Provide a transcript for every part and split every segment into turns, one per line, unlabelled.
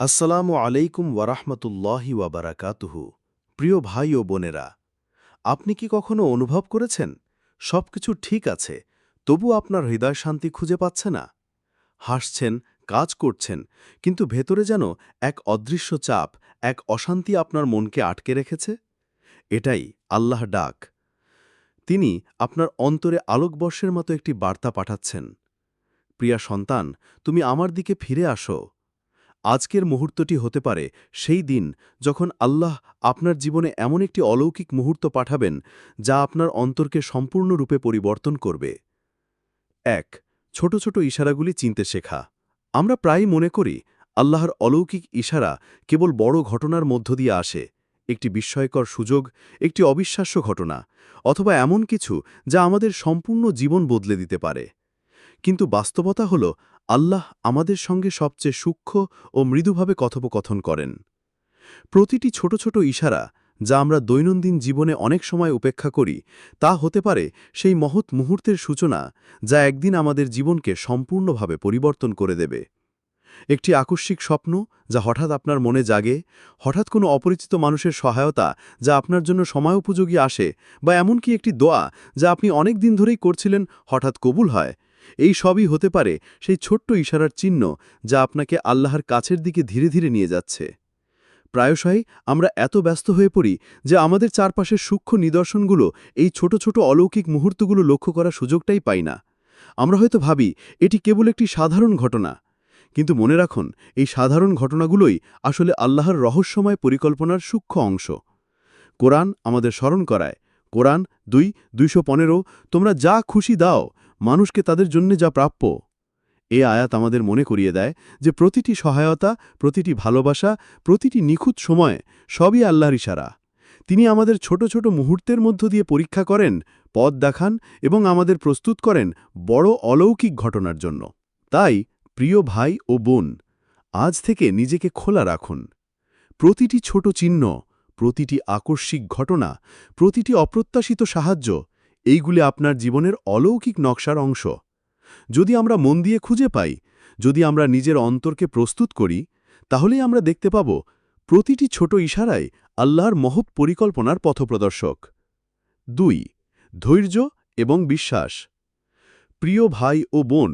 আসসালামু আলাইকুম ওয়ারাহমতুল্লাহি ওয়াবারাকাতুহু। প্রিয় ভাই ও বোনেরা, আপনি কি কখনো অনুভব করেছেন, সবকিছু ঠিক আছে, তবু আপনার হৃদয় শান্তি খুঁজে পাচ্ছে না? হাসছেন, কাজ করছেন, কিন্তু ভেতরে যেন এক অদৃশ্য চাপ, এক অশান্তি আপনার মনকে আটকে রেখেছে? এটাই আল্লাহ ডাক। তিনি আপনার অন্তরে আলোকবর্ষের মতো একটি বার্তা পাঠাচ্ছেন। প্রিয়া সন্তান, তুমি আমার দিকে ফিরে আসো। আজকের মুহূর্তটি হতে পারে সেই দিন যখন আল্লাহ আপনার জীবনে এমন একটি অলৌকিক মুহূর্ত পাঠাবেন যা আপনার অন্তরকে সম্পূর্ণরূপে পরিবর্তন করবে। এক, ছোট ছোট ইশারাগুলি চিনতে শেখা। আমরা প্রায়ই মনে করি, আল্লাহর অলৌকিক ইশারা কেবল বড় ঘটনার মধ্য দিয়ে আসে, একটি বিস্ময়কর সুযোগ, একটি অবিশ্বাস্য ঘটনা, অথবা এমন কিছু যা আমাদের সম্পূর্ণ জীবন বদলে দিতে পারে। কিন্তু বাস্তবতা হল, আল্লাহ আমাদের সঙ্গে সবচেয়ে সূক্ষ্ম ও মৃদুভাবে কথোপকথন করেন। প্রতিটি ছোট ছোট ইশারা যা আমরা দৈনন্দিন জীবনে অনেক সময় উপেক্ষা করি, তা হতে পারে সেই মহৎ মুহূর্তের সূচনা যা একদিন আমাদের জীবনকে সম্পূর্ণভাবে পরিবর্তন করে দেবে। একটি আকস্মিক স্বপ্ন যা হঠাৎ আপনার মনে জাগে, হঠাৎ কোনো অপরিচিত মানুষের সহায়তা যা আপনার জন্য সময়োপযোগী আসে, বা এমনকি একটি দোয়া যা আপনি অনেক দিন ধরেই করছিলেন, হঠাৎ কবুল হয় এই সবই হতে পারে সেই ছোট্ট ইশারার চিহ্ন যা আপনাকে আল্লাহর কাছের দিকে ধীরে ধীরে নিয়ে যাচ্ছে। প্রায়শই আমরা এত ব্যস্ত হয়ে পড়ি যে আমাদের চারপাশের সূক্ষ্ম নিদর্শনগুলো এই ছোট ছোট অলৌকিক মুহূর্তগুলো লক্ষ্য করার সুযোগটাই পাই না। আমরা হয়তো ভাবি, এটি কেবল একটি সাধারণ ঘটনা। কিন্তু মনে রাখুন, এই সাধারণ ঘটনাগুলোই আসলে আল্লাহর রহস্যময় পরিকল্পনার সূক্ষ্ম অংশ। কোরআন আমাদের স্মরণ করায়। কোরআন দুই, দুইশো তোমরা যা খুশি দাও। মানুষকে তাদের জন্য যা প্রাপ্য। এ আয়াত আমাদের মনে করিয়ে দেয় যে প্রতিটি সহায়তা, প্রতিটি ভালোবাসা, প্রতিটি নিখুঁত সময় সবই আল্লাহর ইশারা। তিনি আমাদের ছোট ছোট মুহূর্তের মধ্য দিয়ে পরীক্ষা করেন, পথ দেখান এবং আমাদের প্রস্তুত করেন বড় অলৌকিক ঘটনার জন্য। তাই, প্রিয় ভাই ও বোন, আজ থেকে নিজেকে খোলা রাখুন। প্রতিটি ছোট চিহ্ন, প্রতিটি আকস্মিক ঘটনা, প্রতিটি অপ্রত্যাশিত সাহায্য এইগুলি আপনার জীবনের অলৌকিক নকশার অংশ। যদি আমরা মন দিয়ে খুঁজে পাই, যদি আমরা নিজের অন্তরকে প্রস্তুত করি, তাহলেই আমরা দেখতে পাব প্রতিটি ছোট ইশারায় আল্লাহর মহৎ পরিকল্পনার পথপ্রদর্শক। দুই, ধৈর্য এবং বিশ্বাস। প্রিয় ভাই ও বোন,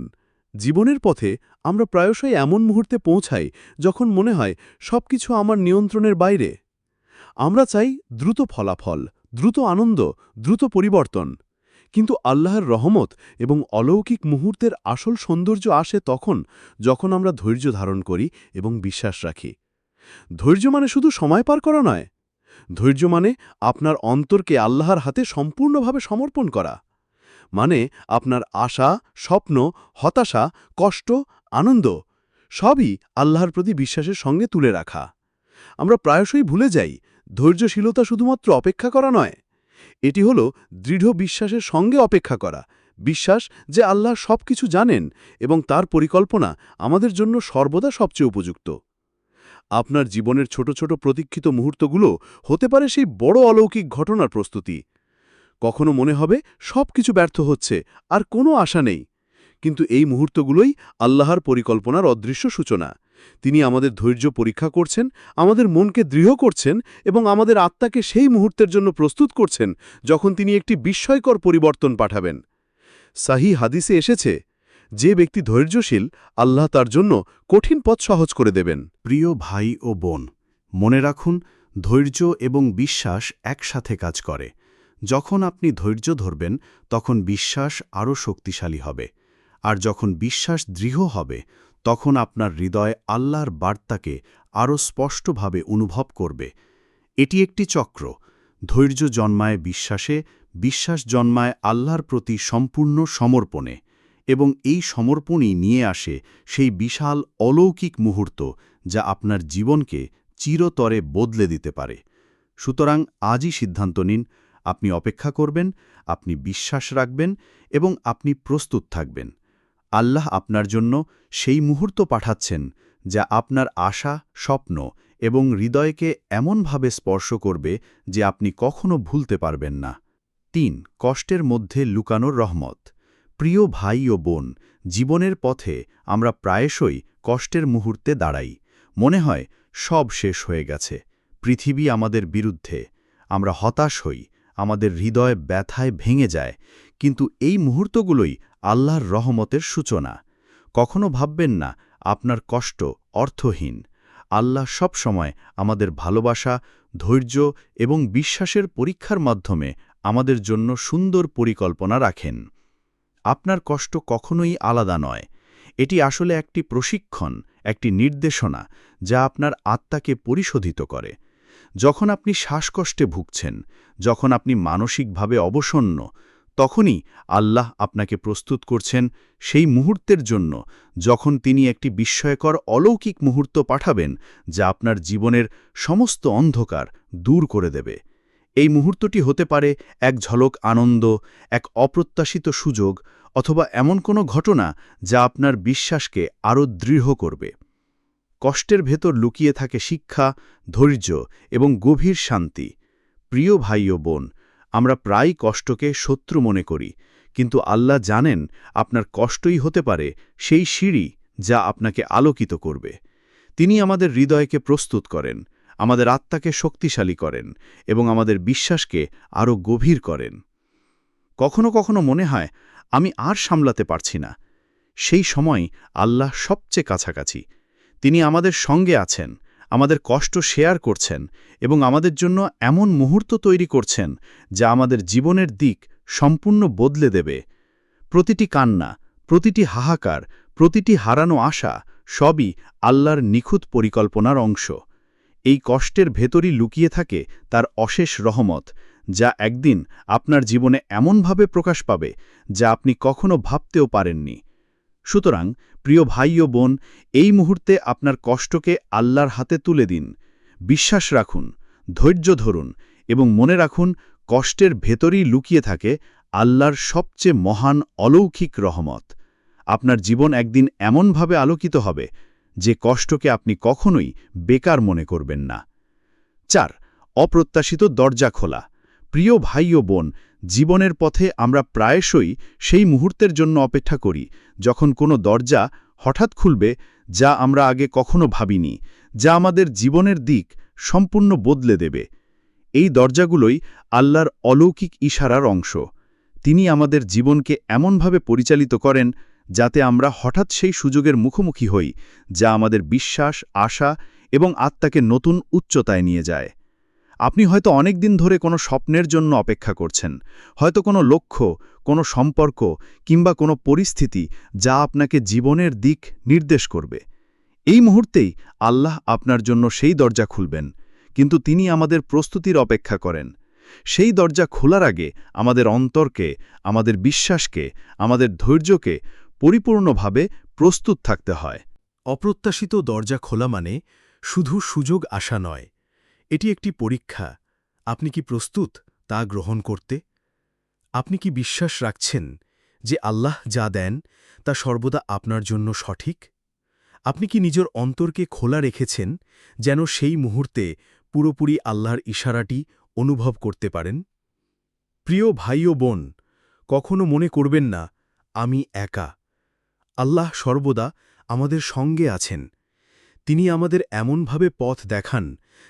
জীবনের পথে আমরা প্রায়শই এমন মুহূর্তে পৌঁছাই যখন মনে হয় সবকিছু আমার নিয়ন্ত্রণের বাইরে। আমরা চাই দ্রুত ফলাফল। দ্রুত আনন্দ, দ্রুত পরিবর্তন। কিন্তু আল্লাহর রহমত এবং অলৌকিক মুহূর্তের আসল সৌন্দর্য আসে তখন যখন আমরা ধৈর্য ধারণ করি এবং বিশ্বাস রাখি। ধৈর্য মানে শুধু সময় পার করা নয়। ধৈর্য মানে আপনার অন্তরকে আল্লাহর হাতে সম্পূর্ণভাবে সমর্পণ করা। মানে আপনার আশা, স্বপ্ন, হতাশা, কষ্ট, আনন্দ সবই আল্লাহর প্রতি বিশ্বাসের সঙ্গে তুলে রাখা। আমরা প্রায়শই ভুলে যাই ধৈর্যশীলতা শুধুমাত্র অপেক্ষা করা নয়, এটি হল দৃঢ় বিশ্বাসের সঙ্গে অপেক্ষা করা, বিশ্বাস যে আল্লাহ সব কিছু জানেন এবং তার পরিকল্পনা আমাদের জন্য সর্বদা সবচেয়ে উপযুক্ত। আপনার জীবনের ছোট ছোট প্রতীক্ষিত মুহূর্তগুলো হতে পারে সেই বড় অলৌকিক ঘটনার প্রস্তুতি। কখনো মনে হবে সব কিছু ব্যর্থ হচ্ছে আর কোনো আশা নেই, কিন্তু এই মুহূর্তগুলোই আল্লাহর পরিকল্পনার অদৃশ্য সূচনা। তিনি আমাদের ধৈর্য পরীক্ষা করছেন, আমাদের মনকে দৃঢ় করছেন এবং আমাদের আত্মাকে সেই মুহূর্তের জন্য প্রস্তুত করছেন যখন তিনি একটি বিস্ময়কর পরিবর্তন পাঠাবেন। সাহি হাদিসে এসেছে, যে ব্যক্তি ধৈর্যশীল, আল্লাহ তার জন্য কঠিন পথ সহজ করে দেবেন।
প্রিয় ভাই ও বোন, মনে রাখুন, ধৈর্য এবং বিশ্বাস একসাথে কাজ করে। যখন আপনি ধৈর্য ধরবেন, তখন বিশ্বাস আরও শক্তিশালী হবে। আর যখন বিশ্বাস দৃঢ় হবে তখন আপনার হৃদয় আল্লাহর বার্তাকে আরও স্পষ্টভাবে অনুভব করবে। এটি একটি চক্র। ধৈর্য জন্মায় বিশ্বাসে, বিশ্বাস জন্মায় আল্লাহর প্রতি সম্পূর্ণ সমর্পণে এবং এই সমর্পণই নিয়ে আসে সেই বিশাল অলৌকিক মুহূর্ত যা আপনার জীবনকে চিরতরে বদলে দিতে পারে। সুতরাং আজই সিদ্ধান্ত নিন, আপনি অপেক্ষা করবেন, আপনি বিশ্বাস রাখবেন এবং আপনি প্রস্তুত থাকবেন। আল্লাহ আপনার জন্য সেই মুহূর্ত পাঠাচ্ছেন, যা আপনার আশা, স্বপ্ন এবং হৃদয়কে এমনভাবে স্পর্শ করবে যে আপনি কখনো ভুলতে পারবেন না। তিন, কষ্টের মধ্যে লুকানোর রহমত। প্রিয় ভাই ও বোন, জীবনের পথে আমরা প্রায়শই কষ্টের মুহূর্তে দাঁড়াই। মনে হয় সব শেষ হয়ে গেছে। পৃথিবী আমাদের বিরুদ্ধে। আমরা হতাশ হই। আমাদের হৃদয় ব্যথায় ভেঙে যায়। কিন্তু এই মুহূর্তগুলোই আল্লাহর রহমতের সূচনা। কখনো ভাববেন না, আপনার কষ্ট অর্থহীন। আল্লাহ সব সময় আমাদের ভালোবাসা, ধৈর্য এবং বিশ্বাসের পরীক্ষার মাধ্যমে আমাদের জন্য সুন্দর পরিকল্পনা রাখেন। আপনার কষ্ট কখনোই আলাদা নয়। এটি আসলে একটি প্রশিক্ষণ, একটি নির্দেশনা, যা আপনার আত্মাকে পরিশোধিত করে। যখন আপনি শ্বাসকষ্টে ভুগছেন, যখন আপনি মানসিকভাবে অবসন্ন তখনই আল্লাহ আপনাকে প্রস্তুত করছেন সেই মুহূর্তের জন্য, যখন তিনি একটি বিস্ময়কর অলৌকিক মুহূর্ত পাঠাবেন যা আপনার জীবনের সমস্ত অন্ধকার দূর করে দেবে। এই মুহূর্তটি হতে পারে এক ঝলক আনন্দ, এক অপ্রত্যাশিত সুযোগ, অথবা এমন কোনো ঘটনা যা আপনার বিশ্বাসকে আরও দৃঢ় করবে। কষ্টের ভেতর লুকিয়ে থাকে শিক্ষা, ধৈর্য এবং গভীর শান্তি। প্রিয় ভাই ও বোন আমরা প্রায় কষ্টকে শত্রু মনে করি, কিন্তু আল্লাহ জানেন আপনার কষ্টই হতে পারে সেই সিঁড়ি যা আপনাকে আলোকিত করবে। তিনি আমাদের হৃদয়কে প্রস্তুত করেন, আমাদের আত্মাকে শক্তিশালী করেন এবং আমাদের বিশ্বাসকে আরও গভীর করেন। কখনো কখনো মনে হয়, আমি আর সামলাতে পারছি না। সেই সময় আল্লাহ সবচেয়ে কাছাকাছি। তিনি আমাদের সঙ্গে আছেন আমাদের কষ্ট শেয়ার করছেন এবং আমাদের জন্য এমন মুহূর্ত তৈরি করছেন যা আমাদের জীবনের দিক সম্পূর্ণ বদলে দেবে। প্রতিটি কান্না, প্রতিটি হাহাকার, প্রতিটি হারানো আশা সবই আল্লাহর নিখুঁত পরিকল্পনার অংশ। এই কষ্টের ভেতরই লুকিয়ে থাকে তার অশেষ রহমত, যা একদিন আপনার জীবনে এমনভাবে প্রকাশ পাবে যা আপনি কখনো ভাবতেও পারেননি। সুতরাং, প্রিয় ভাই ও বোন, এই মুহূর্তে আপনার কষ্টকে আল্লাহর হাতে তুলে দিন। বিশ্বাস রাখুন, ধৈর্য ধরুন এবং মনে রাখুন, কষ্টের ভেতরই লুকিয়ে থাকে আল্লাহর সবচেয়ে মহান অলৌকিক রহমত। আপনার জীবন একদিন এমনভাবে আলোকিত হবে যে কষ্টকে আপনি কখনোই বেকার মনে করবেন না। চার, অপ্রত্যাশিত দরজা খোলা। প্রিয় ভাই ও বোন জীবনের পথে আমরা প্রায়শই সেই মুহূর্তের জন্য অপেক্ষা করি, যখন কোনো দরজা হঠাৎ খুলবে যা আমরা আগে কখনো ভাবিনি, যা আমাদের জীবনের দিক সম্পূর্ণ বদলে দেবে। এই দরজাগুলোই আল্লাহর অলৌকিক ইশারার অংশ। তিনি আমাদের জীবনকে এমনভাবে পরিচালিত করেন যাতে আমরা হঠাৎ সেই সুযোগের মুখোমুখি হই, যা আমাদের বিশ্বাস, আশা এবং আত্মাকে নতুন উচ্চতায় নিয়ে যায়। আপনি হয়তো অনেক দিন ধরে কোনো স্বপ্নের জন্য অপেক্ষা করছেন। হয়তো কোনো লক্ষ্য, কোনো সম্পর্ক কিংবা কোনো পরিস্থিতি যা আপনাকে জীবনের দিক নির্দেশ করবে। এই মুহূর্তেই আল্লাহ আপনার জন্য সেই দরজা খুলবেন, কিন্তু তিনি আমাদের প্রস্তুতির অপেক্ষা করেন। সেই দরজা খোলার আগে আমাদের অন্তরকে, আমাদের বিশ্বাসকে, আমাদের ধৈর্যকে পরিপূর্ণভাবে প্রস্তুত থাকতে হয়।
অপ্রত্যাশিত দরজা খোলা মানে শুধু সুযোগ আসা নয় এটি একটি পরীক্ষা। আপনি কি প্রস্তুত তা গ্রহণ করতে? আপনি কি বিশ্বাস রাখছেন যে আল্লাহ যা দেন তা সর্বদা আপনার জন্য সঠিক? আপনি কি নিজের অন্তরকে খোলা রেখেছেন যেন সেই মুহূর্তে পুরোপুরি আল্লাহর ইশারাটি অনুভব করতে পারেন? প্রিয় ভাই ও বোন, কখনো মনে করবেন না, আমি একা। আল্লাহ সর্বদা আমাদের সঙ্গে আছেন। তিনি আমাদের এমনভাবে পথ দেখান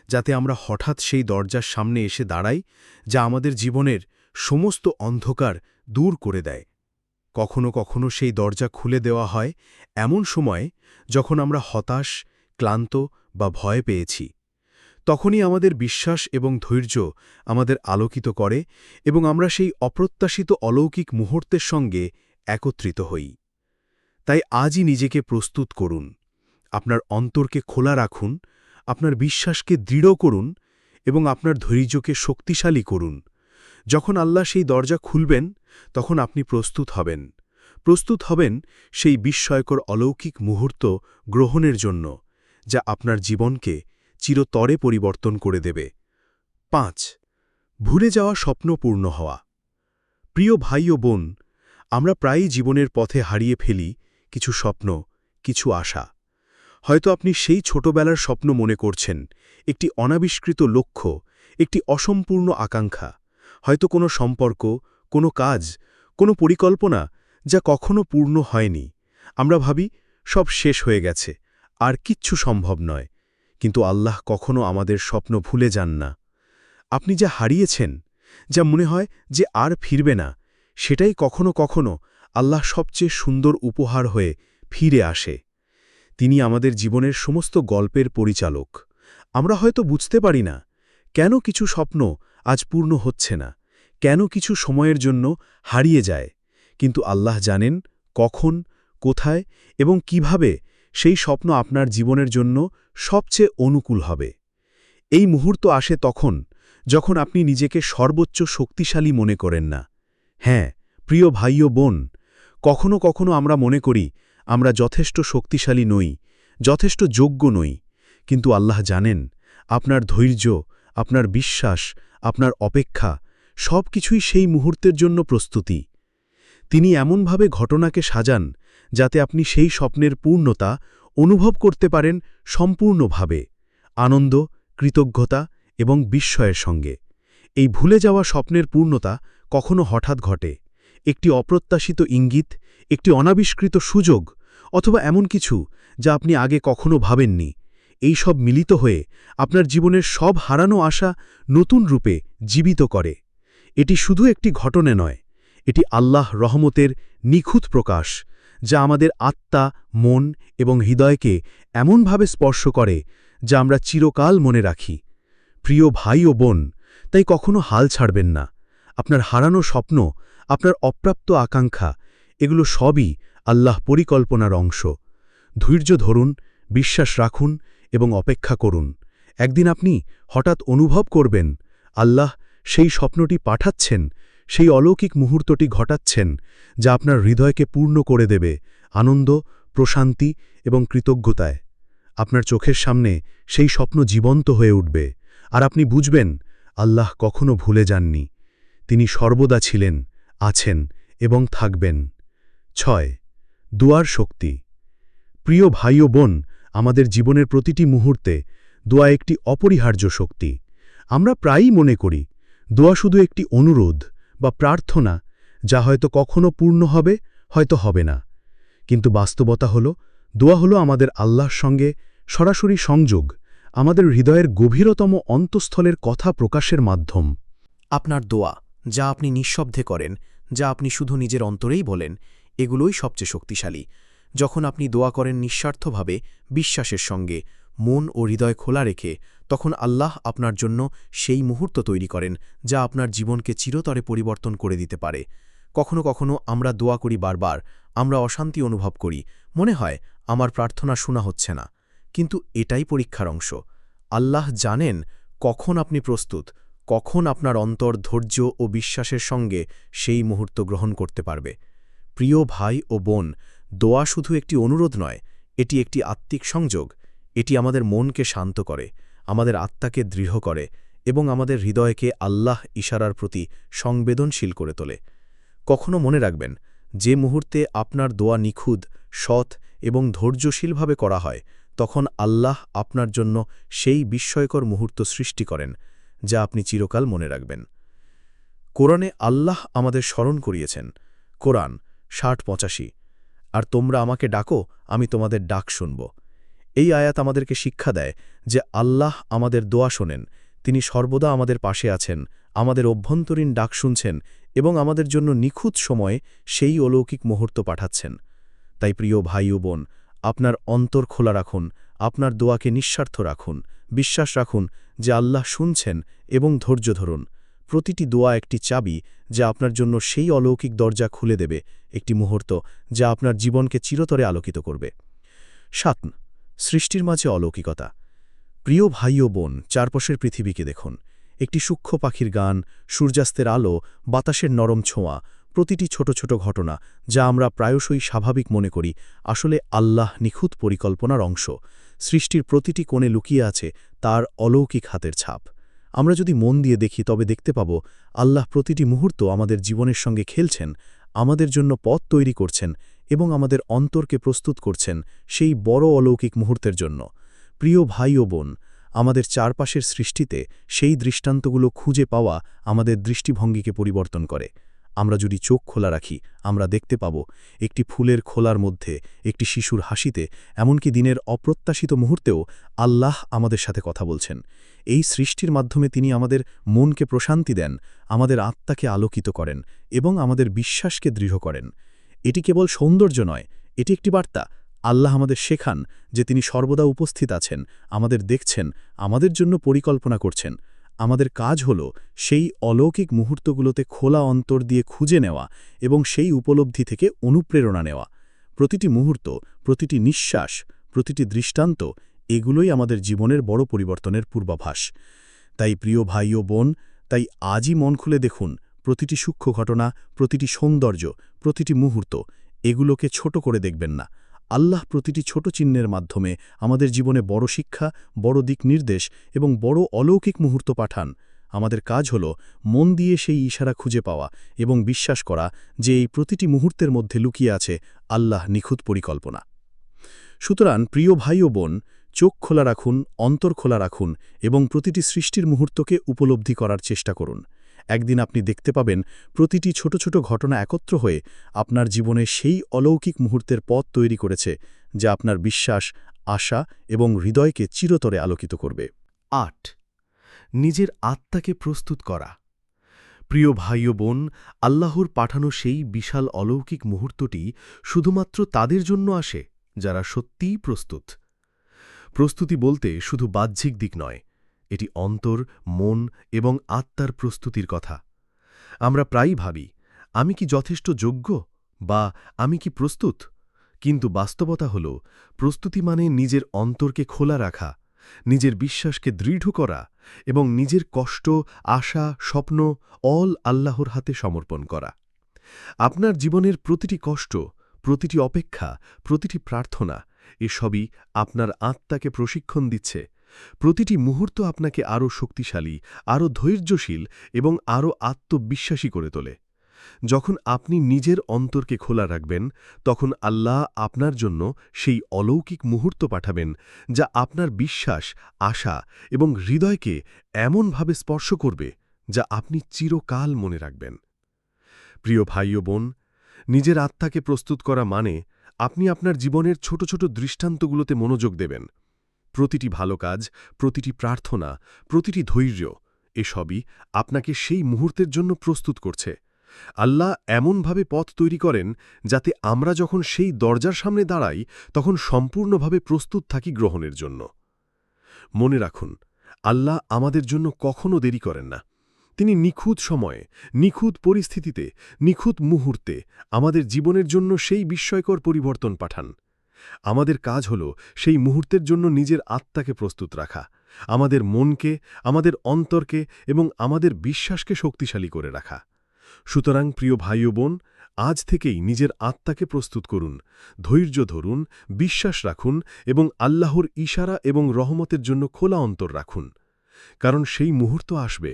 যাতে আমরা হঠাৎ সেই দরজার সামনে এসে দাঁড়াই যা আমাদের জীবনের সমস্ত অন্ধকার দূর করে দেয়। কখনো কখনো সেই দরজা খুলে দেওয়া হয় এমন সময় যখন আমরা হতাশ, ক্লান্ত বা ভয় পেয়েছি। তখনই আমাদের বিশ্বাস এবং ধৈর্য আমাদের আলোকিত করে এবং আমরা সেই অপ্রত্যাশিত অলৌকিক মুহূর্তের সঙ্গে একত্রিত হই। তাই আজই নিজেকে প্রস্তুত করুন। আপনার অন্তরকে খোলা রাখুন আপনার বিশ্বাসকে দৃঢ় করুন এবং আপনার ধৈর্যকে শক্তিশালী করুন। যখন আল্লাহ সেই দরজা খুলবেন, তখন আপনি প্রস্তুত হবেন। প্রস্তুত হবেন সেই বিস্ময়কর অলৌকিক মুহূর্ত গ্রহণের জন্য, যা আপনার জীবনকে চিরতরে পরিবর্তন করে দেবে। পাঁচ, ভুলে যাওয়া স্বপ্ন পূর্ণ হওয়া। প্রিয় ভাই ও বোন, আমরা প্রায়ই জীবনের পথে হারিয়ে ফেলি কিছু স্বপ্ন, কিছু আশা। হয়তো আপনি সেই ছোটবেলার স্বপ্ন মনে করছেন, একটি অনাবিষ্কৃত লক্ষ্য, একটি অসম্পূর্ণ আকাঙ্ক্ষা, হয়তো কোনো সম্পর্ক, কোনো কাজ, কোনো পরিকল্পনা যা কখনো পূর্ণ হয়নি। আমরা ভাবি, সব শেষ হয়ে গেছে, আর কিচ্ছু সম্ভব নয়। কিন্তু আল্লাহ কখনো আমাদের স্বপ্ন ভুলে যান না। আপনি যা হারিয়েছেন, যা মনে হয় যে আর ফিরবে না, সেটাই কখনো কখনো আল্লাহ সবচেয়ে সুন্দর উপহার হয়ে ফিরে আসে। তিনি আমাদের জীবনের সমস্ত গল্পের পরিচালক। আমরা হয়তো বুঝতে পারি না, কেন কিছু স্বপ্ন আজ পূর্ণ হচ্ছে না, কেন কিছু সময়ের জন্য হারিয়ে যায়, কিন্তু আল্লাহ জানেন কখন, কোথায় এবং কীভাবে সেই স্বপ্ন আপনার জীবনের জন্য সবচেয়ে অনুকূল হবে। এই মুহূর্ত আসে তখন, যখন আপনি নিজেকে সর্বোচ্চ শক্তিশালী মনে করেন না। হ্যাঁ প্রিয় ভাই ও বোন, কখনো কখনো আমরা মনে করি আমরা যথেষ্ট শক্তিশালী নই, যথেষ্ট যোগ্য নই, কিন্তু আল্লাহ জানেন, আপনার ধৈর্য, আপনার বিশ্বাস, আপনার অপেক্ষা সব কিছুই সেই মুহূর্তের জন্য প্রস্তুতি। তিনি এমনভাবে ঘটনাকে সাজান, যাতে আপনি সেই স্বপ্নের পূর্ণতা অনুভব করতে পারেন সম্পূর্ণভাবে, আনন্দ, কৃতজ্ঞতা এবং বিস্ময়ের সঙ্গে। এই ভুলে যাওয়া স্বপ্নের পূর্ণতা কখনো হঠাৎ ঘটে। একটি অপ্রত্যাশিত ইঙ্গিত, একটি অনাবিষ্কৃত সুযোগ অথবা এমন কিছু যা আপনি আগে কখনো ভাবেননি। এই সব মিলিত হয়ে আপনার জীবনের সব হারানো আশা নতুন রূপে জীবিত করে। এটি শুধু একটি ঘটনা নয়, এটি আল্লাহ রহমতের নিখুঁত প্রকাশ, যা আমাদের আত্মা, মন এবং হৃদয়কে এমনভাবে স্পর্শ করে যা আমরা চিরকাল মনে রাখি। প্রিয় ভাই ও বোন, তাই কখনো হাল ছাড়বেন না। আপনার হারানো স্বপ্ন, আপনার অপ্রাপ্ত আকাঙ্ক্ষা, এগুলো সবই আল্লাহ পরিকল্পনার অংশ। ধৈর্য ধরুন, বিশ্বাস রাখুন এবং অপেক্ষা করুন। একদিন আপনি হঠাৎ অনুভব করবেন, আল্লাহ সেই স্বপ্নটি পাঠাচ্ছেন, সেই অলৌকিক মুহূর্তটি ঘটাচ্ছেন, যা আপনার হৃদয়কে পূর্ণ করে দেবে আনন্দ, প্রশান্তি এবং কৃতজ্ঞতায়। আপনার চোখের সামনে সেই স্বপ্ন জীবন্ত হয়ে উঠবে। আর আপনি বুঝবেন, আল্লাহ কখনো ভুলে যাননি। তিনি সর্বদা ছিলেন, আছেন এবং থাকবেন। ছয় দুয়ার শক্তি। প্রিয় ভাই ও বোন, আমাদের জীবনের প্রতিটি মুহূর্তে দোয়া একটি অপরিহার্য শক্তি। আমরা প্রায়ই মনে করি, দোয়া শুধু একটি অনুরোধ বা প্রার্থনা যা হয়তো কখনো পূর্ণ হবে, হয়তো হবে না। কিন্তু বাস্তবতা হল, দোয়া হল আমাদের আল্লাহর সঙ্গে সরাসরি সংযোগ, আমাদের হৃদয়ের গভীরতম অন্তঃস্থলের কথা প্রকাশের মাধ্যম।
আপনার দোয়া, যা আপনি নিঃশব্দে করেন, যা আপনি শুধু নিজের অন্তরেই বলেন এগুলোই সবচেয়ে শক্তিশালী। যখন আপনি দোয়া করেন নিঃস্বার্থভাবে, বিশ্বাসের সঙ্গে, মন ও হৃদয় খোলা রেখে, তখন আল্লাহ আপনার জন্য সেই মুহূর্ত তৈরি করেন যা আপনার জীবনকে চিরতরে পরিবর্তন করে দিতে পারে। কখনো কখনো আমরা দোয়া করি বারবার, আমরা অশান্তি অনুভব করি, মনে হয় আমার প্রার্থনা শোনা হচ্ছে না। কিন্তু এটাই পরীক্ষার অংশ। আল্লাহ জানেন কখন আপনি প্রস্তুত, কখন আপনার অন্তর ধৈর্য ও বিশ্বাসের সঙ্গে সেই মুহূর্ত গ্রহণ করতে পারবে। প্রিয় ভাই ও বোন, দোয়া শুধু একটি অনুরোধ নয়, এটি একটি আত্মিক সংযোগ, এটি আমাদের মনকে শান্ত করে, আমাদের আত্মাকে দৃঢ় করে এবং আমাদের হৃদয়কে আল্লাহ ইশারার প্রতি সংবেদনশীল করে তোলে। কখনো মনে রাখবেন, যে মুহূর্তে আপনার দোয়া নিখুঁত, সৎ এবং ধৈর্যশীলভাবে করা হয়, তখন আল্লাহ আপনার জন্য সেই বিস্ময়কর মুহূর্ত সৃষ্টি করেন, যা আপনি চিরকাল মনে রাখবেন। কোরআনে আল্লাহ আমাদের স্মরণ করিয়েছেন, কোরআন ষাট পঁচাশি। আর তোমরা আমাকে ডাকো, আমি তোমাদের ডাক শুনব। এই আয়াত আমাদেরকে শিক্ষা দেয় যে আল্লাহ আমাদের দোয়া শোনেন, তিনি সর্বদা আমাদের পাশে আছেন, আমাদের অভ্যন্তরীণ ডাক শুনছেন এবং আমাদের জন্য নিখুঁত সময়ে সেই অলৌকিক মুহূর্ত পাঠাচ্ছেন। তাই প্রিয় ভাই ও বোন, আপনার অন্তর খোলা রাখুন, আপনার দোয়াকে নিঃস্বার্থ রাখুন, বিশ্বাস রাখুন যে আল্লাহ শুনছেন এবং ধৈর্য ধরুন। প্রতিটি দোয়া একটি চাবি যা আপনার জন্য সেই অলৌকিক দরজা খুলে দেবে, একটি মুহূর্ত যা আপনার জীবনকে চিরতরে আলোকিত করবে। সাত, সৃষ্টির মাঝে অলৌকিকতা। প্রিয় ভাই ও বোন, চারপাশের পৃথিবীকে দেখুন। একটি সূক্ষ্ম পাখির গান, সূর্যাস্তের আলো, বাতাসের নরম ছোঁয়া, প্রতিটি ছোট ছোট ঘটনা যা আমরা প্রায়শই স্বাভাবিক মনে করি, আসলে আল্লাহ নিখুঁত পরিকল্পনার অংশ। সৃষ্টির প্রতিটি কোণে লুকিয়ে আছে তার অলৌকিক হাতের ছাপ। আমরা যদি মন দিয়ে দেখি, তবে দেখতে পাব, আল্লাহ প্রতিটি মুহূর্ত আমাদের জীবনের সঙ্গে খেলছেন, আমাদের জন্য পথ তৈরি করছেন এবং আমাদের অন্তরকে প্রস্তুত করছেন সেই বড় অলৌকিক মুহূর্তের জন্য। প্রিয় ভাই ও বোন, আমাদের চারপাশের সৃষ্টিতে সেই দৃষ্টান্তগুলো খুঁজে পাওয়া আমাদের দৃষ্টিভঙ্গিকে পরিবর্তন করে। আমরা যদি চোখ খোলা রাখি, আমরা দেখতে পাব একটি ফুলের খোলার মধ্যে একটি শিশুর হাসিতে, এমনকি দিনের অপ্রত্যাশিত মুহূর্তেও আল্লাহ আমাদের সাথে কথা বলছেন। এই সৃষ্টির মাধ্যমে তিনি আমাদের মনকে প্রশান্তি দেন, আমাদের আত্মাকে আলোকিত করেন এবং আমাদের বিশ্বাসকে দৃঢ় করেন। এটি কেবল সৌন্দর্য নয়, এটি একটি বার্তা। আল্লাহ আমাদের শেখান যে তিনি সর্বদা উপস্থিত আছেন, আমাদের দেখছেন, আমাদের জন্য পরিকল্পনা করছেন। আমাদের কাজ হল সেই অলৌকিক মুহূর্তগুলোতে খোলা অন্তর দিয়ে খুঁজে নেওয়া এবং সেই উপলব্ধি থেকে অনুপ্রেরণা নেওয়া। প্রতিটি মুহূর্ত, প্রতিটি নিঃশ্বাস, প্রতিটি দৃষ্টান্ত এগুলোই আমাদের জীবনের বড় পরিবর্তনের পূর্বাভাস। তাই প্রিয় ভাই ও বোন, তাই আজই মন খুলে দেখুন, প্রতিটি সূক্ষ্ম ঘটনা, প্রতিটি সৌন্দর্য, প্রতিটি মুহূর্ত এগুলোকে ছোট করে দেখবেন না। আল্লাহ প্রতিটি ছোট চিহ্নের মাধ্যমে আমাদের জীবনে বড় শিক্ষা, বড় দিক নির্দেশ এবং বড় অলৌকিক মুহূর্ত পাঠান। আমাদের কাজ হল মন দিয়ে সেই ইশারা খুঁজে পাওয়া এবং বিশ্বাস করা যে এই প্রতিটি মুহূর্তের মধ্যে লুকিয়ে আছে আল্লাহ নিখুঁত পরিকল্পনা। সুতরাং, প্রিয় ভাই ও বোন, চোখ খোলা রাখুন, অন্তর খোলা রাখুন এবং প্রতিটি সৃষ্টির মুহূর্তকে উপলব্ধি করার চেষ্টা করুন। একদিন আপনি দেখতে পাবেন প্রতিটি ছোট ছোট ঘটনা একত্র হয়ে আপনার জীবনে সেই অলৌকিক মুহূর্তের পথ তৈরি করেছে, যা আপনার বিশ্বাস, আশা এবং হৃদয়কে চিরতরে আলোকিত করবে।
আট, নিজের আত্মাকে প্রস্তুত করা। প্রিয় ভাই ও বোন, আল্লাহর পাঠানো সেই বিশাল অলৌকিক মুহূর্তটি শুধুমাত্র তাদের জন্য আসে, যারা সত্যিই প্রস্তুত। প্রস্তুতি বলতে শুধু বাহ্যিক দিক নয় এটি অন্তর, মন এবং আত্মার প্রস্তুতির কথা। আমরা প্রায়ই ভাবি, আমি কি যথেষ্ট যোগ্য বা আমি কি প্রস্তুত? কিন্তু বাস্তবতা হল, প্রস্তুতি মানে নিজের অন্তরকে খোলা রাখা, নিজের বিশ্বাসকে দৃঢ় করা এবং নিজের কষ্ট, আশা, স্বপ্ন অল আল্লাহর হাতে সমর্পণ করা। আপনার জীবনের প্রতিটি কষ্ট, প্রতিটি অপেক্ষা, প্রতিটি প্রার্থনা, এসবই আপনার আত্মাকে প্রশিক্ষণ দিচ্ছে প্রতিটি মুহূর্ত আপনাকে আরও শক্তিশালী, আরও ধৈর্যশীল এবং আরও আত্মবিশ্বাসী করে তোলে। যখন আপনি নিজের অন্তরকে খোলা রাখবেন, তখন আল্লাহ আপনার জন্য সেই অলৌকিক মুহূর্ত পাঠাবেন যা আপনার বিশ্বাস, আশা এবং হৃদয়কে এমনভাবে স্পর্শ করবে যা আপনি চিরকাল মনে রাখবেন। প্রিয় ভাই ও বোন, নিজের আত্মাকে প্রস্তুত করা মানে আপনি আপনার জীবনের ছোট ছোট দৃষ্টান্তগুলোতে মনোযোগ দেবেন। প্রতিটি ভালো কাজ, প্রতিটি প্রার্থনা, প্রতিটি ধৈর্য, এসবই আপনাকে সেই মুহূর্তের জন্য প্রস্তুত করছে। আল্লাহ এমনভাবে পথ তৈরি করেন যাতে আমরা যখন সেই দরজার সামনে দাঁড়াই, তখন সম্পূর্ণভাবে প্রস্তুত থাকি গ্রহণের জন্য। মনে রাখুন, আল্লাহ আমাদের জন্য কখনও দেরি করেন না। তিনি নিখুঁত সময়ে, নিখুঁত পরিস্থিতিতে, নিখুঁত মুহূর্তে আমাদের জীবনের জন্য সেই বিস্ময়কর পরিবর্তন পাঠান। আমাদের কাজ হল সেই মুহূর্তের জন্য নিজের আত্মাকে প্রস্তুত রাখা, আমাদের মনকে, আমাদের অন্তরকে এবং আমাদের বিশ্বাসকে শক্তিশালী করে রাখা। সুতরাং প্রিয় ভাই ও বোন, আজ থেকেই নিজের আত্মাকে প্রস্তুত করুন, ধৈর্য ধরুন, বিশ্বাস রাখুন এবং আল্লাহর ইশারা এবং রহমতের জন্য খোলা অন্তর রাখুন। কারণ সেই মুহূর্ত আসবে,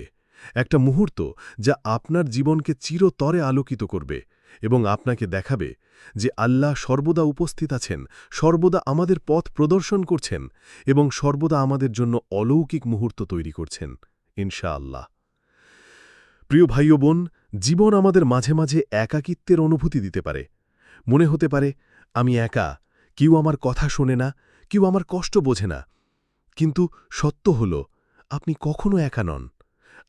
একটা মুহূর্ত যা আপনার জীবনকে চিরতরে আলোকিত করবে। এবং আপনাকে দেখাবে যে আল্লাহ সর্বদা উপস্থিত আছেন, সর্বদা আমাদের পথ প্রদর্শন করছেন এবং সর্বদা আমাদের জন্য অলৌকিক মুহূর্ত তৈরি করছেন ইনশা আল্লাহ প্রিয় ভাই বোন, জীবন আমাদের মাঝে মাঝে একাকিত্বের অনুভূতি দিতে পারে। মনে হতে পারে, আমি একা, কেউ আমার কথা শোনে না, কেউ আমার কষ্ট বোঝে না। কিন্তু সত্য হল, আপনি কখনো একা নন।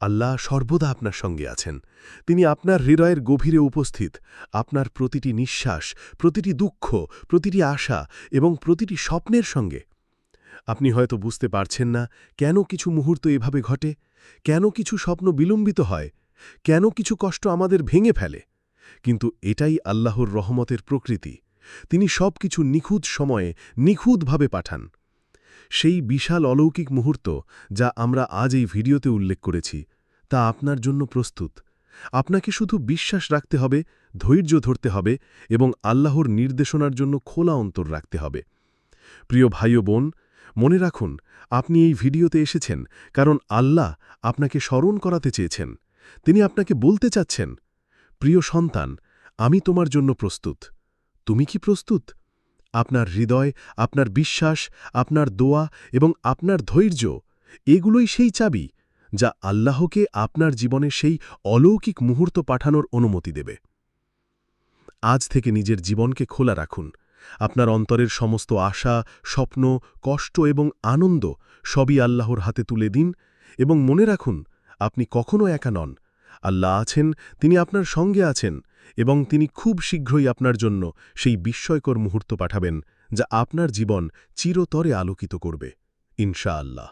আল্লাহ সর্বদা আপনার সঙ্গে আছেন। তিনি আপনার হৃদয়ের গভীরে উপস্থিত, আপনার প্রতিটি নিঃশ্বাস, প্রতিটি দুঃখ, প্রতিটি আশা এবং প্রতিটি স্বপ্নের সঙ্গে। আপনি হয়তো বুঝতে পারছেন না, কেন কিছু মুহূর্ত এভাবে ঘটে? কেন কিছু স্বপ্ন বিলম্বিত হয়? কেন কিছু কষ্ট আমাদের ভেঙে ফেলে? কিন্তু এটাই আল্লাহর রহমতের প্রকৃতি। তিনি সব কিছু নিখুঁত সময়ে নিখুঁতভাবে পাঠান। সেই বিশাল অলৌকিক মুহূর্ত যা আমরা আজ এই ভিডিওতে উল্লেখ করেছি, তা আপনার জন্য প্রস্তুত। আপনাকে শুধু বিশ্বাস রাখতে হবে, ধৈর্য ধরতে হবে এবং আল্লাহর নির্দেশনার জন্য খোলা অন্তর রাখতে হবে। প্রিয় ভাই ও বোন, মনে রাখুন, আপনি এই ভিডিওতে এসেছেন কারণ আল্লাহ আপনাকে স্মরণ করাতে চেয়েছেন। তিনি আপনাকে বলতে চাচ্ছেন, প্রিয় সন্তান, আমি তোমার জন্য প্রস্তুত। তুমি কি প্রস্তুত? আপনার হৃদয়, আপনার বিশ্বাস, আপনার দোয়া এবং আপনার ধৈর্য, এগুলোই সেই চাবি
যা আল্লাহকে আপনার জীবনে সেই অলৌকিক মুহূর্ত পাঠানোর অনুমতি দেবে। আজ থেকে নিজের জীবনকে খোলা রাখুন। আপনার অন্তরের সমস্ত আশা, স্বপ্ন, কষ্ট এবং আনন্দ সবই আল্লাহর হাতে তুলে দিন এবং মনে রাখুন, আপনি কখনো একা নন। আল্লাহ আছেন, তিনি আপনার সঙ্গে আছেন এবং তিনি খুব শীঘ্রই আপনার জন্য সেই বিস্ময়কর মুহূর্ত পাঠাবেন, যা আপনার জীবন চিরতরে আলোকিত করবে। ইনশাআল্লাহ।